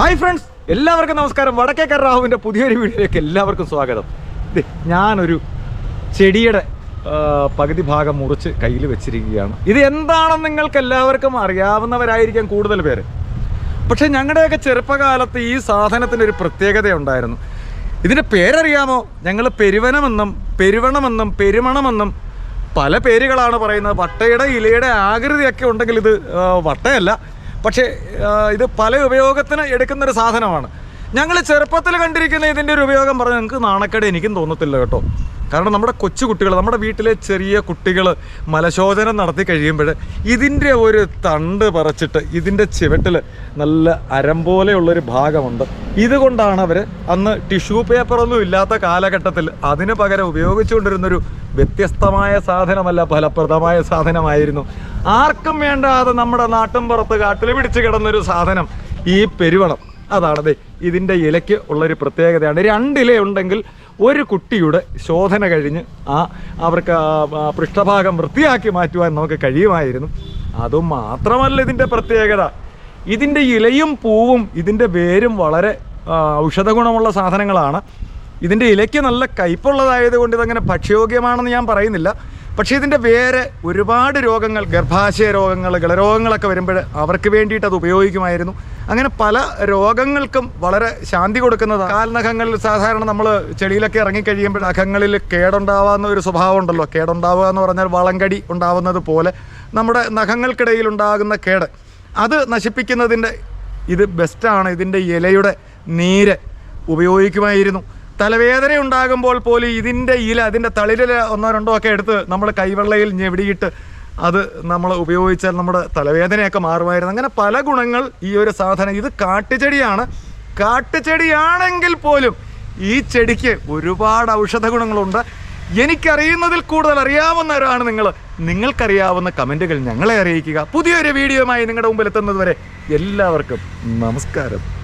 Hi friends എല്ലാവർക്കും നമസ്കാരം. വടക്കേക്കർ റാഹുവിന്റെ പുതിയൊരു വീഡിയോയിലേക്ക് എല്ലാവർക്കും സ്വാഗതം. ഞാനൊരു ചെടിയുടെ പകുതി ഭാഗം മുറിച്ച് കയ്യിൽ വെച്ചിരിക്കുകയാണ്. ഇത് എന്താണെന്ന് നിങ്ങൾക്ക് എല്ലാവർക്കും അറിയാവുന്നവരായിരിക്കാം കൂടുതൽ പേര്. പക്ഷെ ഞങ്ങളുടെയൊക്കെ ചെറുപ്പകാലത്ത് ഈ സാധനത്തിന് ഒരു പ്രത്യേകത ഉണ്ടായിരുന്നു. ഇതിന്റെ പേരറിയാമോ? ഞങ്ങൾ പെരുവനമെന്നും പെരുവണമെന്നും പെരുമണമെന്നും പല പേരുകളാണ് പറയുന്നത്. വട്ടയുടെ ഇലയുടെ ആകൃതിയൊക്കെ ഉണ്ടെങ്കിൽ ഇത് വട്ടയല്ല. പക്ഷേ ഇത് പല ഉപയോഗത്തിന് എടുക്കുന്ന ഒരു സാധനമാണ്. ഞങ്ങൾ ചെറുപ്പത്തിൽ കണ്ടിരിക്കുന്ന ഇതിന്റെ ഒരു ഉപയോഗം പറഞ്ഞാൽ നിങ്ങൾക്ക് നാണക്കേട് എനിക്കും തോന്നത്തില്ല കേട്ടോ. കാരണം നമ്മുടെ കൊച്ചു കുട്ടികൾ നമ്മുടെ വീട്ടിലെ ചെറിയ കുട്ടികൾ മലശോധന നടത്തി കഴിയുമ്പോൾ ഇതിന്റെ ഒരു തണ്ട് പറച്ചിട്ട് ഇതിന്റെ ചുവട്ടിൽ നല്ല അരം പോലെയുള്ളൊരു ഭാഗമുണ്ട്. ഇതുകൊണ്ടാണ് അവർ അന്ന് ടിഷ്യൂ പേപ്പറൊന്നും ഇല്ലാത്ത കാലഘട്ടത്തിൽ അതിന് പകരം ഉപയോഗിച്ചുകൊണ്ടിരുന്നൊരു വ്യത്യസ്തമായ സാധനമല്ല ഫലപ്രദമായ സാധനമായിരുന്നു. ആർക്കും വേണ്ടാതെ നമ്മുടെ നാട്ടും പുറത്ത് കാട്ടിൽ പിടിച്ച് കിടന്നൊരു സാധനം ഈ പെരുവണം. അതാണ് ദേ ഇതിന്റെ ഇലയ്ക്ക് ഉള്ളൊരു പ്രത്യേകതയാണ്. രണ്ടില ഉണ്ടെങ്കിൽ ഒരു കുട്ടിയുടെ ശോധന കഴിഞ്ഞ് ആ അവർക്ക് പൃഷ്ഠഭാഗം വൃത്തിയാക്കി മാറ്റുവാൻ നമുക്ക് കഴിയുമായിരുന്നു. അതും മാത്രമല്ല ഇതിന്റെ പ്രത്യേകത. ഇതിന്റെ ഇലയും പൂവും ഇതിന്റെ വേരും വളരെ ഔഷധഗുണമുള്ള ഔഷധ ഗുണമുള്ള സാധനങ്ങളാണ്. ഇതിന്റെ ഇലയ്ക്ക് നല്ല കയ്പുള്ളതായത് കൊണ്ട് ഇതങ്ങനെ ഭക്ഷ്യയോഗ്യമാണെന്ന് ഞാൻ പറയുന്നില്ല. പക്ഷേ ഇതിന്റെ വേറെ ഒരുപാട് രോഗങ്ങൾ ഗർഭാശയ രോഗങ്ങൾ ഗളരോഗങ്ങളൊക്കെ വരുമ്പോൾ അവർക്ക് വേണ്ടിയിട്ട് അത് ഉപയോഗിക്കുമായിരുന്നു. അങ്ങനെ പല രോഗങ്ങൾക്കും വളരെ ശാന്തി കൊടുക്കുന്നത് കാൽനഖങ്ങളിൽ സാധാരണ നമ്മൾ ചെളിയിലൊക്കെ ഇറങ്ങിക്കഴിയുമ്പോൾ നഖങ്ങളിൽ കേടുണ്ടാവാവുന്ന ഒരു സ്വഭാവം ഉണ്ടല്ലോ. കേടുണ്ടാവുക എന്ന് പറഞ്ഞാൽ വളങ്കടി ഉണ്ടാവുന്നത് പോലെ നമ്മുടെ നഖങ്ങൾക്കിടയിൽ ഉണ്ടാകുന്ന കേട്. അത് നശിപ്പിക്കുന്നതിന്റെ ഇത് ബെസ്റ്റാണ് ഇതിന്റെ ഇലയുടെ നീര് ഉപയോഗിക്കുമായിരുന്നു. തലവേദന ഉണ്ടാകുമ്പോൾ പോലും ഇതിന്റെ ഇല അതിന്റെ തളിരില ഒന്നോ രണ്ടോ ഒക്കെ എടുത്ത് നമ്മൾ കൈവെള്ളയിൽ ഞെവിടിയിട്ട് അത് നമ്മൾ ഉപയോഗിച്ചാൽ നമ്മുടെ തലവേദനയൊക്കെ മാറുമായിരുന്നു. അങ്ങനെ പല ഗുണങ്ങൾ ഈ ഒരു സാധനം. ഇത് കാട്ടുചെടിയാണ്. കാട്ടുചെടിയാണെങ്കിൽ പോലും ഈ ചെടിക്ക് ഒരുപാട് ഔഷധ ഗുണങ്ങളുണ്ട്. എനിക്കറിയുന്നതിൽ കൂടുതൽ അറിയാവുന്നവരാണ് നിങ്ങൾ. നിങ്ങൾക്കറിയാവുന്ന കമന്റുകൾ ഞങ്ങളെ അറിയിക്കുക. പുതിയൊരു വീഡിയോയുമായി നിങ്ങളുടെ മുമ്പിൽ എത്തുന്നതുവരെ എല്ലാവർക്കും നമസ്കാരം.